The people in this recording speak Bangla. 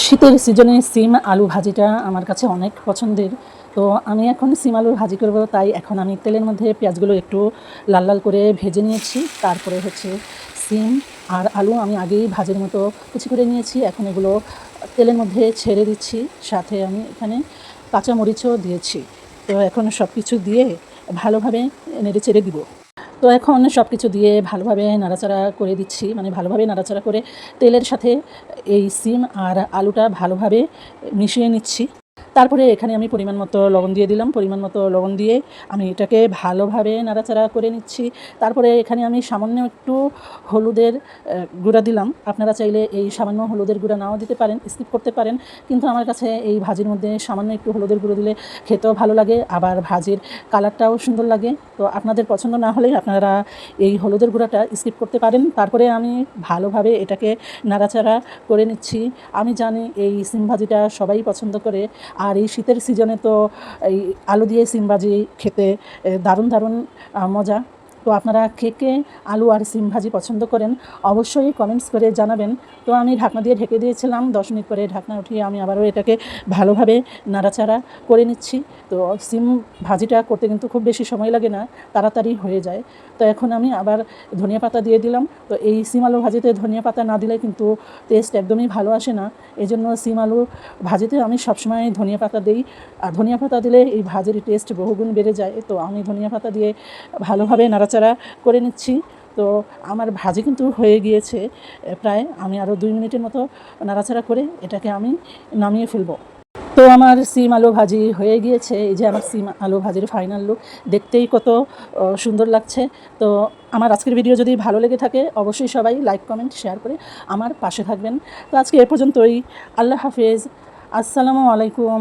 শীতের সিজনে সিম আলু ভাজিটা আমার কাছে অনেক পছন্দের। তো আমি এখন সিম আলু ভাজি করব, তাই এখন আমি তেলের মধ্যে পেঁয়াজগুলো একটু লাল লাল করে ভেজে নিয়েছি। তারপরে হচ্ছে সিম আর আলু আমি আগেই ভাজের মতো কুচি করে নিয়েছি। এখন এগুলো তেলের মধ্যে ছেড়ে দিচ্ছি। সাথে আমি এখানে কাঁচা মরিচও দিয়েছি। তো এখন সব কিছু দিয়ে ভালোভাবে নেড়ে চেড়ে দিব। তো এখন সব কিছু দিয়ে ভালোভাবে নাড়াচাড়া করে দিচ্ছি মানে ভালোভাবে নাড়াচাড়া করে তেলের সাথে এই সিম আর আলুটা ভালোভাবে মিশিয়ে নিচ্ছি। তারপরে এখানে আমি পরিমাণ মতো লবণ দিয়ে দিলাম, পরিমাণ মতো লবণ দিয়ে আমি এটাকে ভালোভাবে নাড়াচাড়া করে নিচ্ছি। তারপরে এখানে আমি সামান্য একটু হলুদের গুঁড়া দিলাম। আপনারা চাইলে এই সামান্য হলুদের গুঁড়া নাও দিতে পারেন, স্কিপ করতে পারেন। কিন্তু আমার কাছে এই ভাজির মধ্যে সামান্য একটু হলুদের গুঁড়ো দিলে খেতেও ভালো লাগে, আবার ভাজির কালারটাও সুন্দর লাগে। তো আপনাদের পছন্দ না হলে আপনারা এই হলুদের গুঁড়াটা স্কিপ করতে পারেন। তারপরে আমি ভালোভাবে এটাকে নাড়াচাড়া করে নিচ্ছি। আমি জানি এই সিম ভাজিটা সবাই পছন্দ করে। আর এই শীতের সিজনে তো এই আলু দিয়ে সিমবাজি খেতে দারুণ দারুণ মজা। তো আপনারা কে কে আলু আর সিম ভাজি পছন্দ করেন, অবশ্যই কমেন্টস করে জানাবেন। তো আমি ঢাকনা দিয়ে ঢেকে দিয়েছিলাম, দশ মিনিট পরে ঢাকনা উঠিয়ে আমি আবারও এটাকে ভালোভাবে নাড়াচাড়া করে নিচ্ছি। তো সিম ভাজিটা করতে কিন্তু খুব বেশি সময় লাগে না, তাড়াতাড়ি হয়ে যায়। তো এখন আমি আবার ধনিয়া পাতা দিয়ে দিলাম। তো এই সিম আলু ভাজিতে ধনিয়া পাতা না দিলে কিন্তু টেস্ট একদমই ভালো আসে না। এই জন্য সিম আলু ভাজিতে আমি সবসময় ধনিয়া পাতা দিই। আর ধনিয়া পাতা দিলে এই ভাজির টেস্ট বহুগুণ বেড়ে যায়। তো আমি ধনিয়া পাতা দিয়ে ভালোভাবে নাড়াচাড়া করে নিচ্ছি। তো আমার ভাজি কিন্তু হয়ে গিয়েছে প্রায় আমি আরও দুই মিনিটের মতো নাড়াচাড়া করে এটাকে আমি নামিয়ে ফেলব। তো আমার সিম আলু ভাজি হয়ে গিয়েছে, এই যে আমার সিম আলু ভাজির ফাইনাল লুক দেখতেই কত সুন্দর লাগছে। তো আমার আজকের ভিডিও যদি ভালো লেগে থাকে, অবশ্যই সবাই লাইক কমেন্ট শেয়ার করে আমার পাশে থাকবেন। তো আজকে এ পর্যন্তই, আল্লাহ হাফেজ, আসসালামু আলাইকুম।